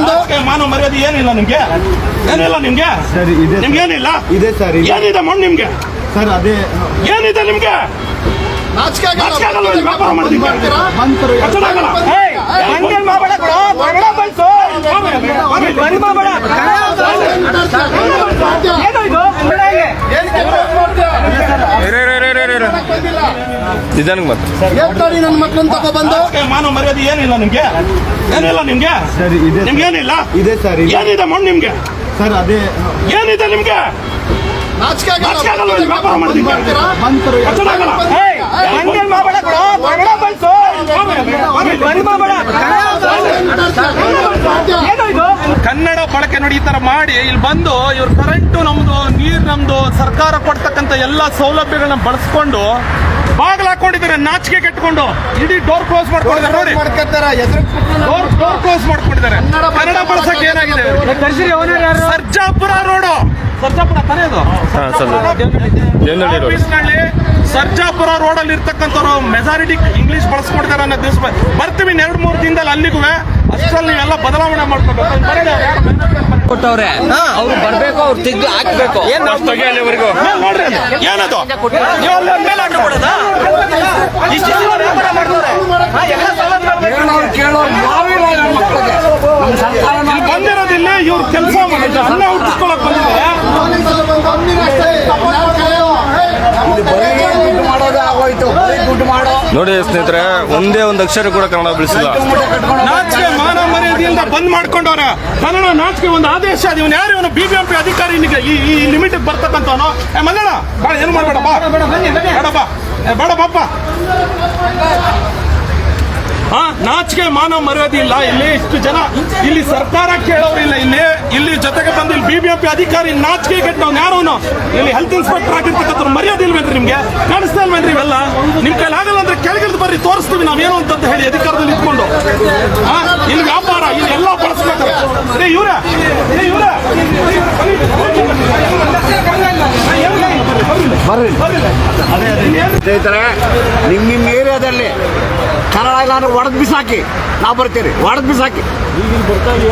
ಬಂದು ಮಾನವ ಮರ್ಯಾದೆ ಏನಿಲ್ಲ ನಿಮ್ಗೆ ಏನಿಲ್ಲ ನಿಮ್ಗೆ ಸರ್ ಇದೆ ನಿಮ್ಗೆ ಏನಿಲ್ಲ ಇದೆ ಸರ್ ಏನಿದೆ ಮಣ್ಣು ನಿಮ್ಗೆ ಸರ್ ಅದೇ ಏನಿದೆ ನಿಮ್ಗೆ ವ್ಯಾಪಾರ ಮಾಡೋದಕ್ಕೆ. ಮಾಡ್ತೀರಾ? ಬಂತರು ಕಚ್ಚಡ ಆಗಲ್ಲ. ಏಯ್, ಹಂಗೆ ಮಾಡ್ಬೇಡ ಕಣೋ, ಕನ್ನಡ ಬಳ್ಸು. ಬಂದ್ ಮಾಡ್ಬೇಡ. ಏನು ಇದು? ಕನ್ನಡ ಹೇಗೆ? ಏನಕ್ಕೆ ಬೋಸ್ ಮಾಡ್ತೀಯ? ಬಂದಿಲ್ಲ. ಮತ್ತೆ ಮಾತ್ರ ಎತ್ತಾಡಿ ನನ್ನ ಮಕ್ಕಳನ್ನ ತಗೋ ಬಂದು ಮಾನವ ಮರ್ಯಾದೆ ಏನಿಲ್ಲ ನಿಮ್ಗೆ ಏನಿಲ್ಲ ನಿಮ್ಗೆ ಸರ್ ಇದೆ ನಿಮ್ಗೆ ಏನಿಲ್ಲ ಇದೆ ಸರ್ ಏನಿದೆ ಮಣ್ಣು ನಿಮ್ಗೆ ಸರ್ ಅದೇ ಏನಿದೆ ನಿಮ್ಗೆ ನಾಚಿಕೆ ಆಗಲ್ಲ. ನಾಚಿಕೆ ಆಗಲ್ಲ, ಇಲ್ಲಿ ವ್ಯಾಪಾರ ಮಾಡೋದಕ್ಕೆ. ಮಾಡ್ತೀರಾ? ಕನ್ನಡ ಬಳಕೆ ನೋಡಿ ಈ ಮಾಡಿ, ಇಲ್ಲಿ ಬಂದು ಇವ್ರು ಕರೆಂಟು ನಮ್ದು, ನೀರು ನಮ್ದು ಸರ್ಕಾರ ಕೊಡ್ತಕ್ಕಂತ ಎಲ್ಲಾ ಸೌಲಭ್ಯಗಳನ್ನ ಬಳಸ್ಕೊಂಡು ಬಾಗಿಲು ಹಾಕೊಂಡಿದ್ದಾರೆ ನಾಚಿಕೆ ಕೆಟ್ಕೊಂಡು ಇಡೀ ಡೋರ್ ಕ್ಲೋಸ್ ಮಾಡ್ಕೊಂಡಿದ್ದಾರೆ ನೋಡಿ. ಡೋರ್ ಡೋರ್ ಕ್ಲೋಸ್ ಮಾಡ್ಕೊಂಡಿದ್ದಾರೆ. ಕನ್ನಡ ಬಳಸಕ್ಕೆ ಏನಾಗಿದೆ? ಸರ್ಜಾಪುರ ರೋಡು. ಸರ್ಜಾಪುರ ತಾನೇ ಆಫೀಸ್ನಲ್ಲಿ ಸರ್ಜಾಪುರ ರೋಡ್ ಅಲ್ಲಿ ಇರ್ತಕ್ಕಂಥವ್ರು ಮೆಜಾರಿಟಿ ಇಂಗ್ಲಿಷ್ ಬಳಸ್ಕೊಡ್ತಾರೆ ಅನ್ನೋ ದಿವಸ ಬರ್ತೀವಿ ಎರಡು ಮೂರು ದಿನದಲ್ಲಿ ಅಲ್ಲಿಗೂ. ಅಷ್ಟರಲ್ಲಿ ನೀವೆಲ್ಲ ಬದಲಾವಣೆ ಮಾಡ್ಕೊಬೇಕು. ಕೊಟ್ಟವ್ರೆ ಅವ್ರು ಬರ್ಬೇಕು ಅವ್ರು ತೆಗ್ದು ಹಾಕ್ಬೇಕು ಬಂದಿರೋದಿಲ್ಲ ಇವ್ರು ಕೆಲಸ ಮಾಡಿದ್ರು ಅನ್ನ ಹುಟ್ಟಿಸ್ಕೊಳಕ್ ಬಂದಿದ್ದಾರೆ ನೋಡಿ ಸ್ನೇಹಿತರೆ ಒಂದೇ ಒಂದು ಅಕ್ಷರ ಕೂಡ ಕನ್ನಡ ಬೆಳೆಸಿಲ್ಲ ಬಂದ್ ಮಾಡ್ಕೊಂಡವ್ರೆ. ಕನ್ನಡ ನಾಚಿಕೆ ಒಂದು ಆದೇಶ ಇವನು ಯಾರು? ಇವನು ಬಿಬಿಎಂಪಿ ಅಧಿಕಾರಿ ಈ ಈ ಲಿಮಿಟ್ ಬರ್ತಕ್ಕಂಥವನು. ಮಲ್ಲಣ್ಣ ಬಾಳ ಏನು ಮಾಡಬೇಡ ಬಾ. ಬೇಡ ಬಾ. ಬೇಡ ಬಾಪ್ಪ ಹಾ ನಾಚಿಕೆ ಮಾನವ ಮರ್ಯಾದೆ ಇಲ್ಲ. ಇಲ್ಲಿ ಇಷ್ಟು ಜನ ಇಲ್ಲಿ ಸರ್ಕಾರ ಕೇಳೋರಿಲ್ಲ ಇಲ್ಲಿ. ಇಲ್ಲಿ ಜೊತೆಗೆ ಬಂದು ಇಲ್ಲಿ ಬಿಬಿಎಂಪಿ ಅಧಿಕಾರಿ ನಾಚಿಕೆ ಕೆಟ್ಟವ್ನು ಯಾರು ಅವ್ನು? ಇಲ್ಲಿ ಹೆಲ್ತ್ ಇನ್ಸ್ಪೆಕ್ಟರ್ ಆಗಿರ್ತಕ್ಕಂಥ ಮರ್ಯಾದೆ ಇಲ್ವೇನ್ರಿ ನಿಮ್ಗೆ? ಕಾಣಿಸ್ತಾ ಇಲ್ವೇನ್ರಿ ಇವೆಲ್ಲ? ನಿಮ್ ಕೈಲಿ ಆಗಲ್ಲ ಅಂದ್ರೆ ಕೆಳಗಿಳಿದು ಬರ್ರಿ ತೋರಿಸ್ತೀವಿ ನಾವೇನು ಅಂತ ಹೇಳಿ ಅಧಿಕಾರದಲ್ಲಿ ಸ್ನೇಹಿತರೆ ನಿಮ್ಮ ನಿಮ್ಮ ಏರಿಯಾದಲ್ಲಿ ಕನ್ನಡ ಇಲ್ಲ ಅಂದ್ರೆ ಒಡೆದು ಬಿಸಾಕಿ ನಾವು ಬರ್ತೀರಿ ಒಡೆದು ಬಿಸಾಕಿ.